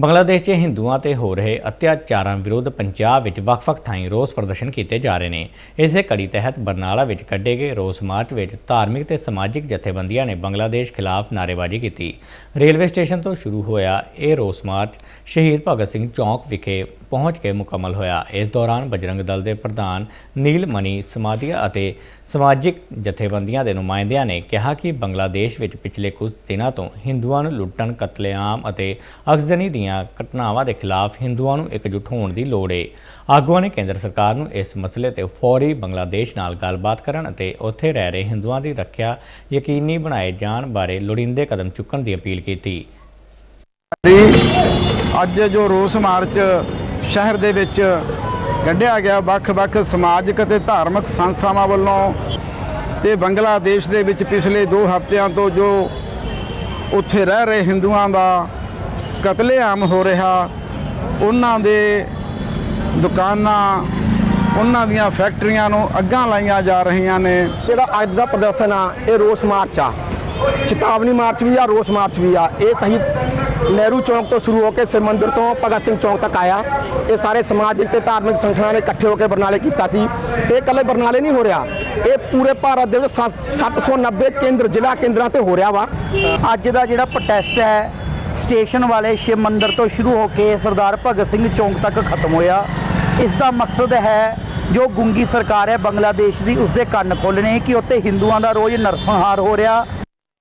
ਬੰਗਲਾਦੇਸ਼ 'ਚ ਹਿੰਦੂਆਂ ਤੇ ਹੋ ਰਹੇ ਅਤਿਆਚਾਰਾਂ ਵਿਰੁੱਧ ਪੰਜਾਬ ਵਿੱਚ ਵੱਖ-ਵੱਖ ਥਾਈਂ ਰੋਸ ਪ੍ਰਦਰਸ਼ਨ ਕੀਤੇ ਜਾ ਰਹੇ ਨੇ। ਇਸੇ ਕੜੀ ਤਹਿਤ ਬਰਨਾਲਾ ਵਿੱਚ ਕੱਢੇ ਗਏ ਰੋਸ ਮਾਰਚ ਵਿੱਚ ਧਾਰਮਿਕ ਤੇ ਸਮਾਜਿਕ ਜਥੇਬੰਦੀਆਂ ਨੇ ਬੰਗਲਾਦੇਸ਼ ਖਿਲਾਫ ਨਾਅਰੇਬਾਜ਼ੀ ਕੀਤੀ। ਰੇਲਵੇ ਸਟੇਸ਼ਨ ਤੋਂ ਸ਼ੁਰੂ ਹੋਇਆ ਇਹ ਰੋਸ ਮਾਰਚ ਸ਼ਹੀਦ ਭਗਤ ਸਿੰਘ ਚੌਂਕ ਵਿਖੇ ਪਹੁੰਚ ਕੇ ਮੁਕੰਮਲ ਹੋਇਆ। ਇਸ ਦੌਰਾਨ ਬਜਰੰਗ ਦਲ ਦੇ ਪ੍ਰਧਾਨ ਨੀਲ ਮਨੀ ਸਮਾਧੀਆ ਅਤੇ ਸਮਾਜਿਕ ਜਥੇਬੰਦੀਆਂ ਦੇ ਨੁਮਾਇੰਦਿਆਂ ਨੇ ਕਿਹਾ ਕਿ ਬੰਗਲਾਦੇਸ਼ ਵਿੱਚ ਪਿਛਲੇ ਕੁਝ ਦਿਨਾਂ ਤੋਂ ਹਿੰਦੂਆਂ ਨੂੰ ਲੁੱਟਣ, ਕਤਲੇਆਮ ਅਤੇ ਅਗਜ਼ਨੀ ਦੀਆਂ ਘਟਨਾਵਾਂ ਦੇ ਖਿਲਾਫ ਹਿੰਦੂਆਂ ਨੂੰ ਇਕਜੁੱਟ ਹੋਣ ਦੀ ਲੋੜ ਹੈ ਆਗੂਆਂ ਨੇ ਕੇਂਦਰ ਸਰਕਾਰ ਨੂੰ ਇਸ ਮਸਲੇ ਤੇ ਫੌਰੀ ਬੰਗਲਾਦੇਸ਼ ਨਾਲ ਗੱਲਬਾਤ ਕਰਨ ਅਤੇ ਉੱਥੇ ਰਹਿ ਰਹੇ ਹਿੰਦੂਆਂ ਦੀ ਰੱਖਿਆ ਯਕੀਨੀ ਬਣਾਏ ਜਾਣ ਬਾਰੇ ਲੋੜੀਂਦੇ ਕਦਮ ਚੁੱਕਣ ਦੀ ਅਪੀਲ ਕੀਤੀ। ਅੱਜ ਜੋ ਰੋਸ ਮਾਰਚ ਸ਼ਹਿਰ ਦੇ ਵਿੱਚ ਕੱਢਿਆ ਗਿਆ, ਵੱਖ-ਵੱਖ ਸਮਾਜਿਕ ਅਤੇ ਧਾਰਮਿਕ ਸੰਸਥਾਵਾਂ ਵੱਲੋਂ ਤੇ ਬੰਗਲਾਦੇਸ਼ ਦੇ ਵਿੱਚ ਪਿਛਲੇ 2 ਹਫ਼ਤਿਆਂ ਤੋਂ ਜੋ ਉੱਥੇ ਰਹਿ ਰਹੇ ਹਿੰਦੂਆਂ ਦਾ ਕਤਲੇਆਮ ਹੋ ਰਿਹਾ ਉਹਨਾਂ ਦੇ ਦੁਕਾਨਾਂ ਉਹਨਾਂ ਦੀਆਂ ਫੈਕਟਰੀਆਂ ਨੂੰ ਅੱਗਾਂ ਲਾਈਆਂ ਜਾ ਰਹੀਆਂ ਨੇ। ਜਿਹੜਾ ਅੱਜ ਦਾ ਪ੍ਰਦਰਸ਼ਨ ਆ ਇਹ ਰੋਸ ਮਾਰਚ ਆ। ਚੇਤਾਵਨੀ ਮਾਰਚ ਵੀ ਆ ਰੋਸ ਮਾਰਚ ਵੀ ਆ। ਇਹ ਸਹੀ ਨਹਿਰੂ ਚੌਂਕ ਤੋਂ ਸ਼ੁਰੂ ਹੋ ਕੇ ਸਿਰ ਮੰਦਿਰ ਤੋਂ ਭਗਤ ਸਿੰਘ ਚੌਂਕ ਤੱਕ ਆਇਆ। ਇਹ ਸਾਰੇ ਸਮਾਜਿਕ ਤੇ ਧਾਰਮਿਕ ਸੰਗਠਨਾਂ ਨੇ ਇਕੱਠੇ ਹੋ ਕੇ ਬਰਨਾਲੇ ਕੀਤਾ ਸੀ। ਤੇ ਇਹ ਇਕੱਲੇ ਬਰਨਾਲੇ ਨਹੀਂ ਹੋ ਰਿਹਾ। ਇਹ ਪੂਰੇ ਭਾਰਤ ਦੇ ਵਿੱਚ ਸੱਤ- 790 ਕੇਂਦਰ ਜ਼ਿਲ੍ਹਾ ਕੇਂਦਰਾਂ ਤੇ ਹੋ ਰਿਹਾ ਵਾ। ਅੱਜ ਦਾ ਜਿਹੜਾ ਪ੍ਰੋਟੈਸਟ ਹੈ ਸਟੇਸ਼ਨ ਵਾਲੇ ਸ਼ਿਵ ਮੰਦਿਰ ਤੋਂ ਸ਼ੁਰੂ ਹੋ ਕੇ ਸਰਦਾਰ ਭਗਤ ਸਿੰਘ ਚੌਂਕ ਤੱਕ ਖਤਮ ਹੋਇਆ। ਇਸ ਦਾ ਮਕਸਦ ਹੈ, ਜੋ ਗੁੰਗੀ ਸਰਕਾਰ ਹੈ ਬੰਗਲਾਦੇਸ਼ ਦੀ ਉਸ ਦੇ ਕੰਨ ਖੋਲ੍ਹਣੇ ਕਿ ਉੱਤੇ ਹਿੰਦੂਆਂ ਦਾ ਰੋਜ਼ ਨਰਸੰਹਾਰ ਹੋ ਰਿਹਾ।